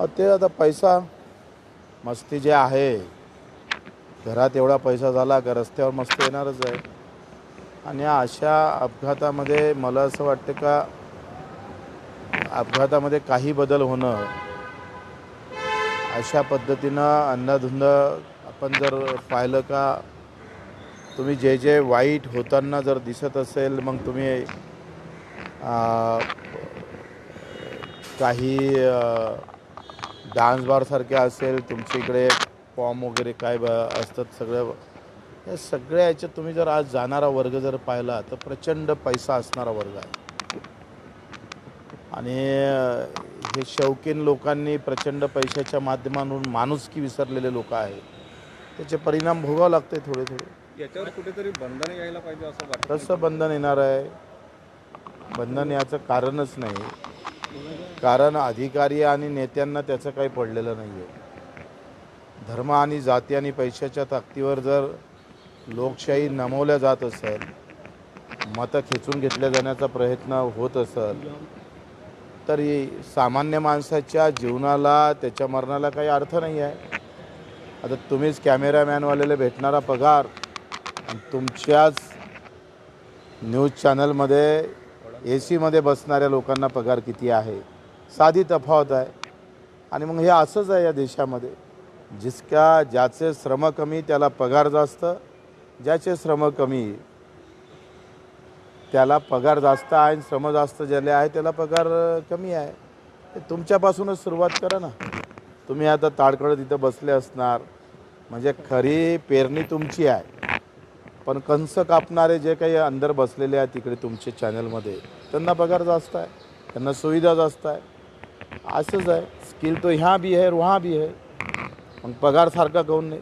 ते आता पैसा मस्ती जे आहे घरात एवढा पैसा झाला का रस्त्यावर मस्ती येणारच आहे. आणि अशा अपघातामध्ये मला असं वाटतं का अपघातामध्ये काही बदल होणं अशा पद्धतीनं अंधाधुंद आपण जर पाहिलं का तुम्ही जे जे वाईट होताना जर दिसत असेल मग तुम्ही काही डान्स बारसारखे असेल तुमच्या इकडे फॉर्म वगैरे काय असतात सगळं. या सगळ्या याच्यात तुम्ही जर आज जाणारा वर्ग जर पाहिला तर प्रचंड पैसा असणारा वर्ग आहे. आणि हे शौकीन लोकांनी प्रचंड पैशाच्या माध्यमातून माणुसकी विसरलेले लोक आहेत. त्याचे परिणाम भोगावं लागते थोडे थोडे याच्यावर कुठेतरी बंधन यायला पाहिजे असं वाटतं कसं बंधन येणार आहे. बंधन याचं कारणच नाही. कारण अधिकारी आणि नेत्यांना त्याचं काही पडलेलं नाही आहे धर्म आणि जाती आणि पैशाच्या ताकदीवर जर लोकशाही नमवल्या जात असेल मतं खेचून घेतल्या जाण्याचा प्रयत्न होत असेल तर सामान्य माणसाच्या जीवनाला त्याच्या मरणाला काही अर्थ नाही आहे आता तुम्हीच कॅमेरामॅनवाल्याला भेटणारा पगार आणि तुमच्याच न्यूज चॅनलमध्ये ए सीमध्ये बसणाऱ्या लोकांना पगार किती आहे? साधी तफावत आहे. आणि मग हे असंच आहे या देशामध्ये. जिसका ज्याचे श्रम कमी त्याला पगार जास्त. ज्याचे श्रम कमी त्याला पगार जास्त आहे आणि श्रम जास्त ज्याले आहे त्याला पगार कमी आहे. तुमच्यापासूनच सुरुवात करा ना. तुम्ही आता ताडकडं तिथं बसले असणार. म्हणजे खरी पेरणी तुमची आहे. पण कंस कापणारे जे काही अंदर बसलेले आहेत तिकडे तुमच्या चॅनलमध्ये त्यांना पगार जास्त आहे. त्यांना सुविधा जास्त आहे. असंच आहे. स्किल तो ह्या भी है वहाँ भी है मग पगार सारखा काऊन नाही?